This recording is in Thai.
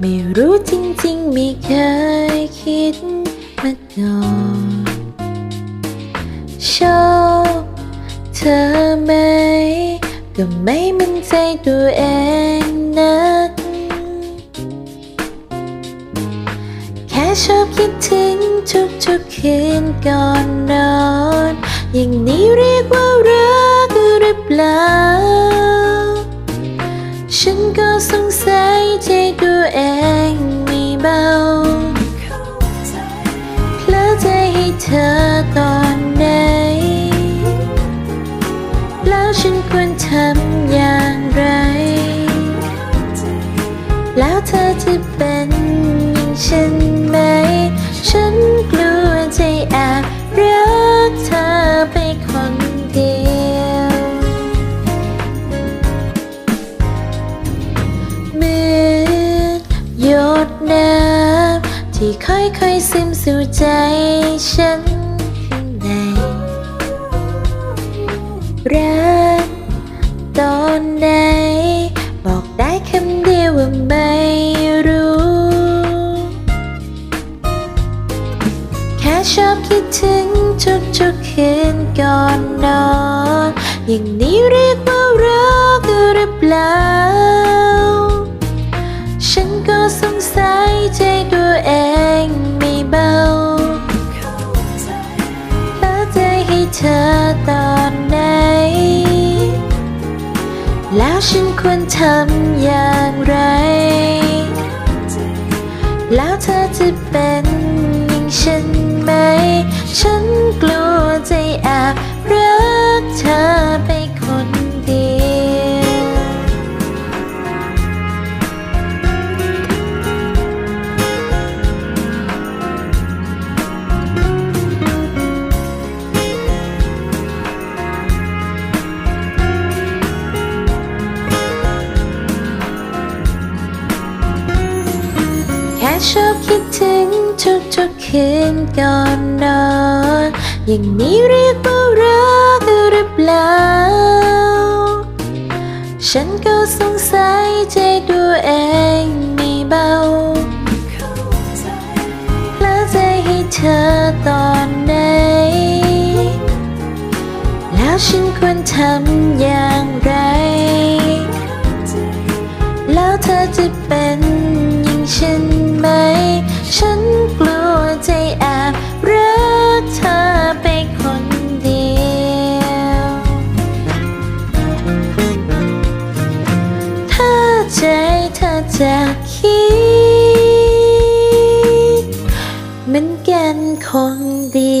ไม่รู้จริงๆไม่เคยคิดมาก่อนชอบเธอไหม ก็ไม่มั่นใจตัวเองนักแค่ชอบคิดถึงทุกๆคืนก่อนนอน อย่างนี้เรียกว่ารักหรือเปล่า ฉันก็สงสัย แล้วเธอจะเป็นอย่างฉันไหม ฉันกลัวใจแอบรักเธอไปคนเดียวเหมือนหยดน้ำที่ค่อยๆซึมสู่ใจฉันข้างในรักตอนไหน อย่างนี้เรียกว่ารักหรือเปล่า ฉันก็สงสัยใจตัวเองไม่เบาแล้วใจให้เธอตอนไหน แล้วฉันควรทำอย่างไร ชอบคิดถึงทุกๆคืนก่อนนอน อย่างนี้เรียกว่ารักหรือเปล่า ฉันก็สงสัยใจตัวเองไม่เบาแล้วใจให้เธอตอนไหน แล้วฉันควรทำอย่างไร คิดเหมือนกันคงดี